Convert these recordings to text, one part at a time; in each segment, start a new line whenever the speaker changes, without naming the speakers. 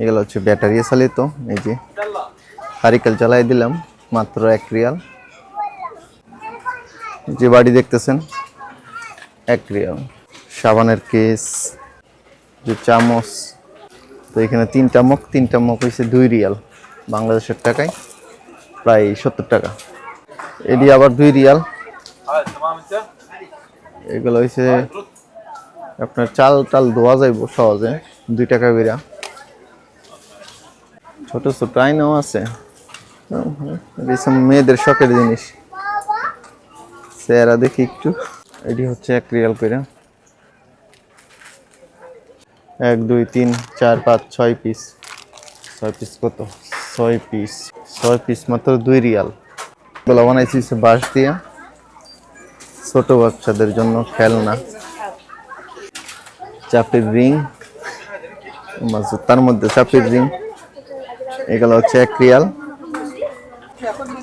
এগুলো হচ্ছে ব্যাটারি চালিত, এই যে সারিকেল চালাই দিলাম, মাত্র এক রিয়াল। যে বাড়ি দেখতেছেন, এক রিয়াল। সাবানের কেস, যে চামচ, তো এখানে তিনটা মগ তিনটা মগ হয়েছে দুই রিয়াল, বাংলাদেশের টাকায় প্রায় সত্তর টাকা। এটি আবার দুই রিয়াল। এগুলো হয়েছে আপনার চাল টাল ধোয়া যাইব সহজে, দুই টাকা বেরা ছোট ছোট আইনাও আছে। মেয়েদের শখের জিনিস। চেহারা দেখি একটু। এটি হচ্ছে এক রিয়াল করে। এক, দুই, তিন, চার, পাঁচ, ছয় পিস ছয় পিস কত? ছয় পিস ছয় পিস মাত্র দুই রিয়াল। এগুলো বানাইছি বাঁশ দিয়া। ছোট বাচ্চাদের জন্য খেলনা। চাপের রিং তার মধ্যে চাপের রিং এগুলো হচ্ছে এক রিয়াল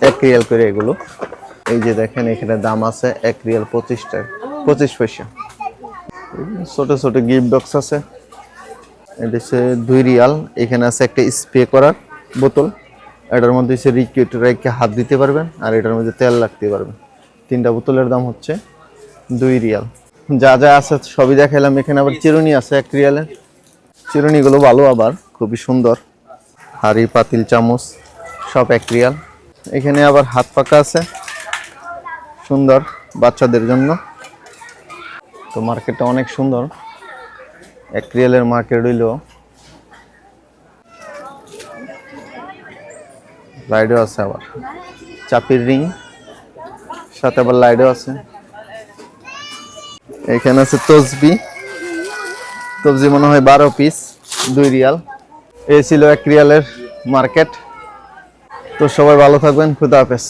এক রিয়াল করে এগুলো। এই যে দেখেন, এখানে দাম আছে এক রিয়াল পঁচিশ টাকা পঁচিশ পয়সা। ছোট ছোট গিফট বক্স আছে। এটা হচ্ছে দুই রিয়াল। এখানে আছে একটা স্প্রে করার বোতল। এটার মধ্যে হচ্ছে লিকুইড রেখে হাত দিতে পারবেন, আর এটার মধ্যে তেল রাখতে পারবেন তিনটা বোতলের দাম হচ্ছে দুই রিয়াল। যা যা আছে সবই দেখাইলাম। এখানে আবার চিরুনি আছে এক রিয়ালের চিরুনিগুলো ভালো আবার, খুবই সুন্দর। হাড়ি, পাতিল, চামচ, সব এক রিয়াল। এখানে আবার হাত পাকা আছে। সুন্দর বাচ্চাদের জন্য। তো মার্কেটটা অনেক সুন্দর। এক রিয়ালের মার্কেট হইল লাইটও আছে আবার। চাপির রিং। সাথে আবার লাইটও আছে। এখানে আছে তসবি। তসবি মনে হয় বারো পিস, দুই রিয়াল। এই ছিল এক রিয়ালের মার্কেট। তো সবাই ভালো থাকবেন খুদা হাফেজ।